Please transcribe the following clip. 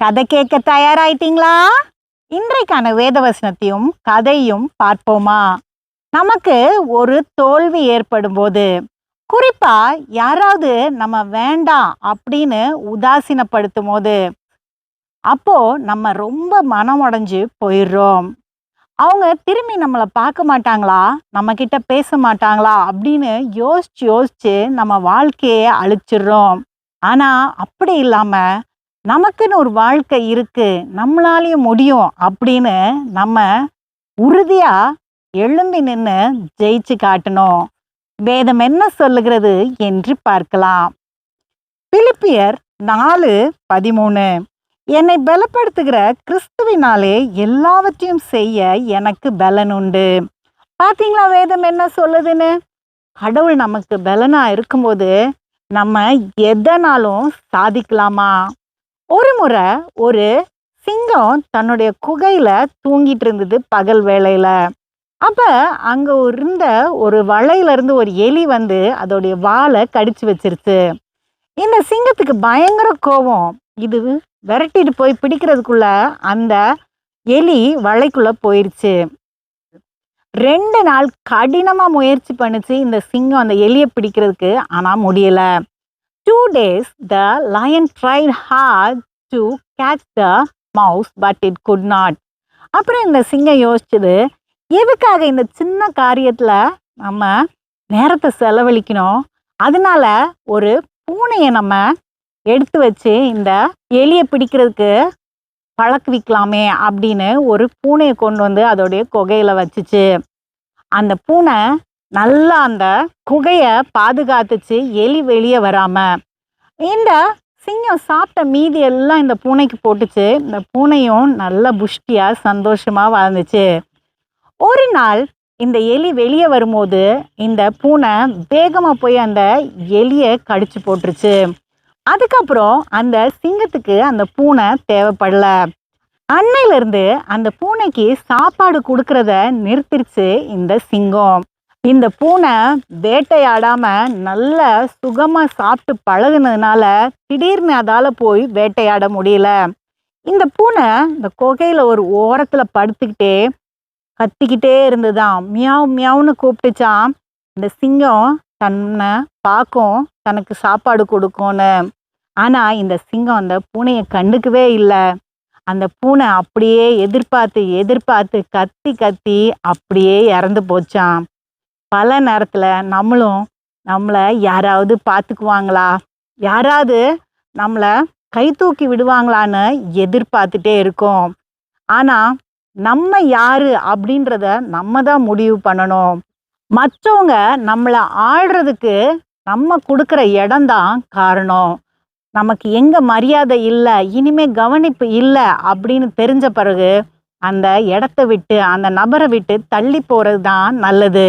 கதை கேட்க தயாராயிட்டீங்களா? இன்றைக்கான வேதவசனத்தையும் கதையும் பார்ப்போமா? நமக்கு ஒரு தோல்வி ஏற்படும் போது குறிப்பா யாராவது நம்ம வேண்டாம் அப்படின்னு உதாசீனப்படுத்தும் போது அப்போ நம்ம ரொம்ப மனம் உடைஞ்சு போயிடுறோம். அவங்க திரும்பி நம்மளை பார்க்க மாட்டாங்களா? நம்ம கிட்ட பேச மாட்டாங்களா? அப்படின்னு யோசிச்சு யோசிச்சு நம்ம வாழ்க்கையை அழிச்சிடுறோம். ஆனா அப்படி இல்லாம நமக்குன்னு ஒரு வாழ்க்கை இருக்குது நம்மளாலையும் முடியும் அப்படின்னு நம்ம உறுதியாக எழும்பி நின்று ஜெயிச்சு காட்டணும். வேதம் என்ன சொல்லுகிறது என்று பார்க்கலாம். பிலிப்பியர் நாலு பதிமூணு. என்னை பலப்படுத்துகிற கிறிஸ்துவினாலே எல்லாவற்றையும் செய்ய எனக்கு பலன் உண்டு. பார்த்தீங்களா வேதம் என்ன சொல்லுதுன்னு? கடவுள் நமக்கு பலனாக இருக்கும்போது நம்ம எதனாலும் சாதிக்கலாமா? ஒரு முறை ஒரு சிங்கம் தன்னுடைய குகையில தூங்கிட்டு இருந்தது பகல் வேளையில. அப்ப அங்க இருந்த ஒரு வலையில இருந்து ஒரு எலி வந்து அதோடைய வாலை கடிச்சு வச்சிருச்சு. இந்த சிங்கத்துக்கு பயங்கர கோபம் இது விரட்டிட்டு போய் பிடிக்கிறதுக்குள்ள அந்த எலி வலைக்குள்ளே போயிருச்சு. ரெண்டு நாள் கடினமா முயற்சி பண்ணுச்சு இந்த சிங்கம் அந்த எலியை பிடிக்கிறதுக்கு. ஆனா முடியல. Two days the lion tried hard to catch the mouse but it could not அப்புறம் இந்த சிங்கம் யோசிச்சது எதுக்காக இந்த சின்ன காரியத்தில் நம்ம நேரத்தை செலவழிக்கணும்? அதனால ஒரு பூனையை நம்ம எடுத்து வச்சு இந்த எலியை பிடிக்கிறதுக்கு பழக்குவிக்கலாமே அப்படின்னு ஒரு பூனையை கொண்டு வந்து அதோடைய கொகையில் வச்சுச்சு. அந்த பூனை நல்லா அந்த குகையை பாதுகாத்துச்சு எலி வெளியே வராம. இந்த சிங்கம் சாப்பிட்ட மீதி எல்லாம் இந்த பூனைக்கு போட்டுச்சு. இந்த பூனையும் நல்ல புஷ்டியாக சந்தோஷமாக வாழ்ந்துச்சு. ஒரு நாள் இந்த எலி வெளியே வரும்போது இந்த பூனை வேகமாக போய் அந்த எலியை கடிச்சு போட்டுருச்சு. அதுக்கப்புறம் அந்த சிங்கத்துக்கு அந்த பூனை தேவைப்படல. அன்னையிலேருந்து அந்த பூனைக்கு சாப்பாடு கொடுக்கறத நிறுத்திருச்சு இந்த சிங்கம். இந்த பூனை வேட்டையாடாம நல்ல சுகமா சாப்பிட்டு பழகுனதுனால திடீர்னு அதால போய் வேட்டையாட முடியல. இந்த பூனை இந்த குகையில ஒரு ஓரத்துல படுத்துக்கிட்டே கத்திக்கிட்டே இருந்ததாம் மியாவ் மியாவ்னு கூப்பிட்டுச்சான் இந்த சிங்கம் தன்னை பார்க்கும் தனக்கு சாப்பாடு கொடுக்கும்னு. ஆனா இந்த சிங்கம் அந்த பூனையை கண்டுக்கவே இல்லை. அந்த பூனை அப்படியே எதிர்பார்த்து எதிர்பார்த்து கத்தி கத்தி அப்படியே இறந்து போச்சான் பல நேரத்தில் நம்மளும் நம்மளை யாராவது பார்த்துக்குவாங்களா யாராவது நம்மளை கை தூக்கி விடுவாங்களான்னு எதிர்பார்த்துட்டே இருக்கோம். ஆனால் நம்ம யாரு அப்படின்றத நம்ம தான் முடிவு பண்ணணும். மற்றவங்க நம்மளை ஆள்றதுக்கு நம்ம கொடுக்குற இடம்தான் காரணம். நமக்கு எங்க மரியாதை இல்லை இனிமே கவனிப்பு இல்லை அப்படின்னு தெரிஞ்ச பிறகு அந்த இடத்த விட்டு அந்த நபரை விட்டு தள்ளி போகிறது தான் நல்லது.